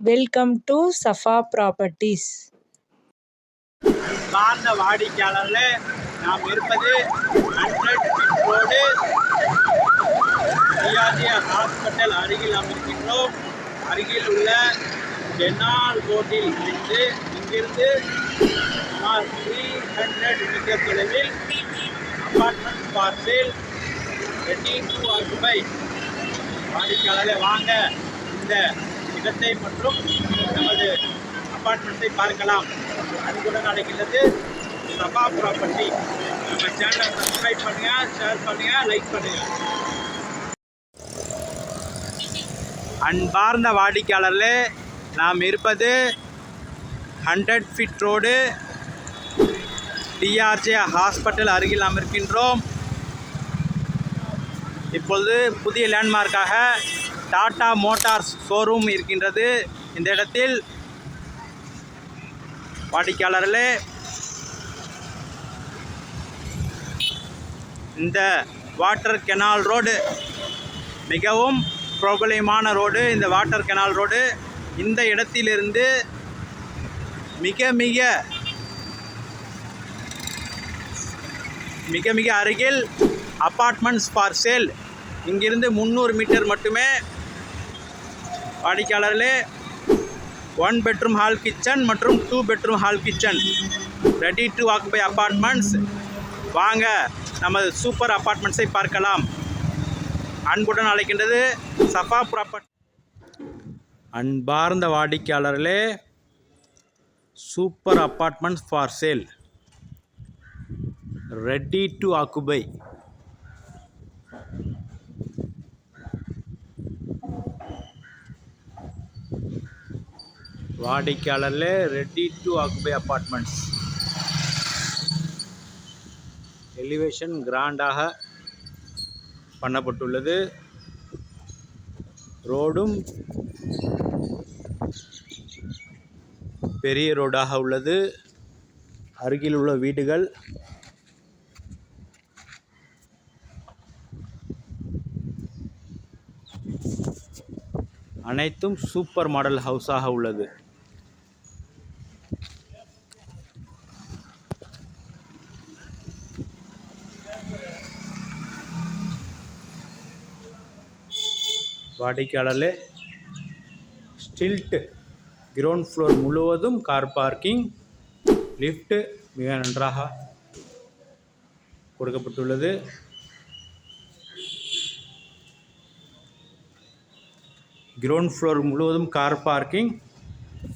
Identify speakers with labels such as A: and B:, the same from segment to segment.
A: Welcome to Safa properties
B: சார்ந்த வாடிக்கையாளர்களே நாம் இருப்பது ஹண்ட்ரட் ரோடு டிஆர்ஜிஆர் ஹாஸ்பிட்டல் அருகில் அமைக்கின்றோம் அருகில் உள்ள கெனால் ரோட்டில் இருந்து இங்கிருந்து சுமார் த்ரீ ஹண்ட்ரட் மீட்டர் தொலைவில் அபார்ட்மெண்ட் பார்சல் சேல் ரெடி வாடிக்கையாளர்களே வாங்க. இந்த இடத்தை மற்றும் நமது அப்பார்ட்மெண்ட்டை பார்க்கலாம். அன்புடன் அழைக்கிறது சபா ப்ராப்பர்ட்டி நம்ம சேனலை சப்ஸ்கிரைப் பண்ணுங்க ஷேர் பண்ணுங்க லைக் பண்ணுங்க. அன்பார்ந்த வாடிக்கையாளர்களே நாம் இருப்பது hundred feet road TRJ hospital அருகில் அமர்கின்றோம். இப்பொழுது புதிய லேண்ட்மார்க்காக டாடா மோட்டார்ஸ் ஷோரூம் இருக்கின்றது. இந்த இடத்தில் வாடிக்கையாளர்களே இந்த வாட்டர் கெனால் ரோடு மிகவும் பிரபலமான ரோடு இந்த வாட்டர் கெனால் ரோடு இந்த இடத்திலிருந்து மிக மிக மிக மிக அருகில் அப்பார்ட்மெண்ட்ஸ் ஃபார் சேல். இங்கிருந்து முந்நூறு மீட்டர் மட்டுமே வாடிக்கையாளர்களே. ஒன் பெட்ரூம் ஹால் கிச்சன் மற்றும் two bedroom hall kitchen. Ready to occupy apartments வாங்க நமது சூப்பர் அப்பார்ட்மெண்ட்ஸை பார்க்கலாம். அன்புடன் அழைக்கின்றது சஃபா ப்ராப்பர்ட் அன்பார்ந்த வாடிக்கையாளர்களே super apartments for sale. Ready to occupy. வாடிக்கையாளர்ல ready to occupy apartments elevation கிராண்டாக பண்ணப்பட்டுள்ளது. ரோடும் பெரிய ரோடாக உள்ளது. அருகில் உள்ள வீடுகள். அனைத்தும் சூப்பர் மாடல் ஹவுஸாக உள்ளது. வாடிக்கையாளர்களே ஸ்டில்ட் கிரவுண்ட் ஃப்ளோர் முழுவதும் கார் பார்க்கிங் லிஃப்ட்டு மிக நன்றாக கொடுக்கப்பட்டுள்ளது. கிரவுண்ட் ஃப்ளோர் முழுவதும் கார் பார்க்கிங்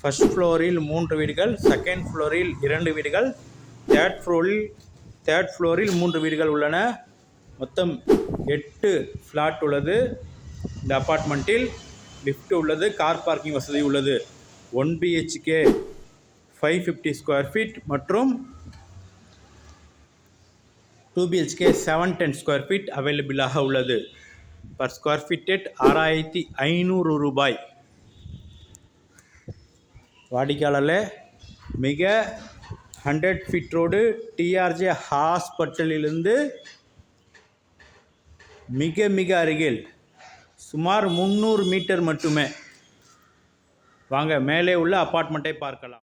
B: ஃபஸ்ட் ஃப்ளோரில் மூன்று வீடுகள் செகண்ட் ஃப்ளோரில் இரண்டு வீடுகள் தேர்ட் ஃப்ளோரில் தேர்ட் ஃப்ளோரில் மூன்று வீடுகள் உள்ளன. மொத்தம் எட்டு ஃப்ளாட் உள்ளது. இந்த அப்பார்ட்மெண்ட்டில் லிஃப்ட் உள்ளது கார் பார்க்கிங் வசதி உள்ளது. One BHK five fifty square feet மற்றும் two BHK seven ten square feet அவைலபிளாக உள்ளது. பர் ஸ்கொயர் ஃபீட் ஆறாயிரத்தி ஐநூறு ரூபாய். வாடிக்கையாளர் மிக ஹண்ட்ரட் ஃபீட் ரோடு டிஆர்ஜே ஹாஸ்பிட்டலிலிருந்து மிக மிக அருகில் சுமார் முந்நூறு மீட்டர் மட்டுமே. வாங்க மேலே உள்ள அப்பார்ட்மெண்ட்டை பார்க்கலாம்.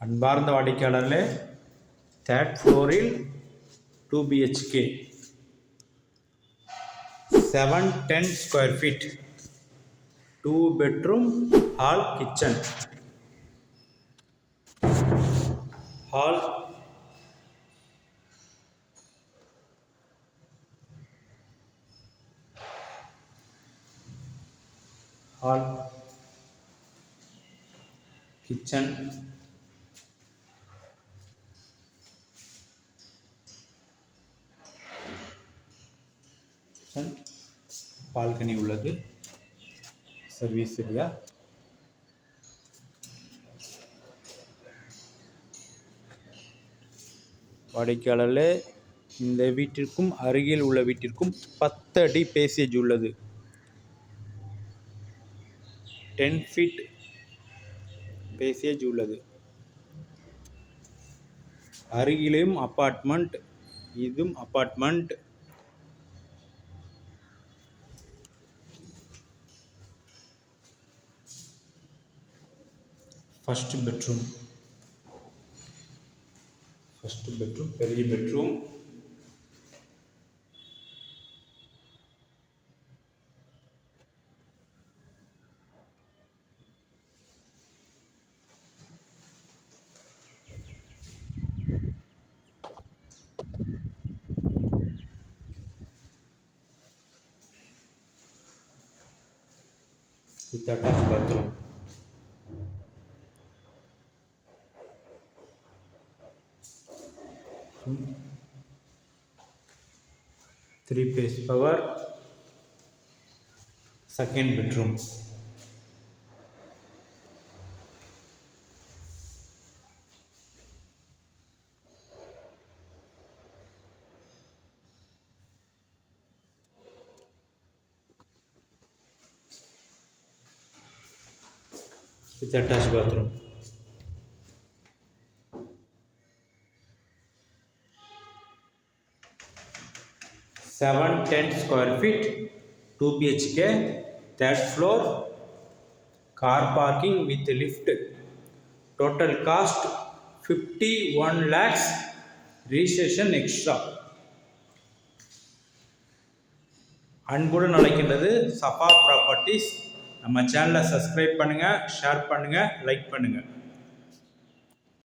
B: அன்பார்ந்த வாடிக்கையாளர்களே தேர்ட் ஃப்ளோரில் two BHK seven ten square feet two bedroom hall kitchen hall hall kitchen kitchen balcony உள்ளது. சர்வீஸ் ஏரியா வாடிக்கையாளர்களே இந்த வீட்டிற்கும் அருகில் உள்ள வீட்டிற்கும் பத்து அடி பேசேஜ் உள்ளது. டென் ஃபீட் பேசேஜ் உள்ளது. அருகிலும் அப்பார்ட்மெண்ட் இதுவும் apartment first bedroom first bedroom பெரிய bedroom visitar a. Three pace power, second bedroom. With attached bathroom. Seven ten square feet, two BHK, third floor, car parking with lift. Total cost fifty one lakhs. Registration extra. அன்புடன் அழைக்கின்றது Safa properties நம்ம சேனலை subscribe பண்ணுங்கள் share பண்ணுங்கள் like பண்ணுங்கள்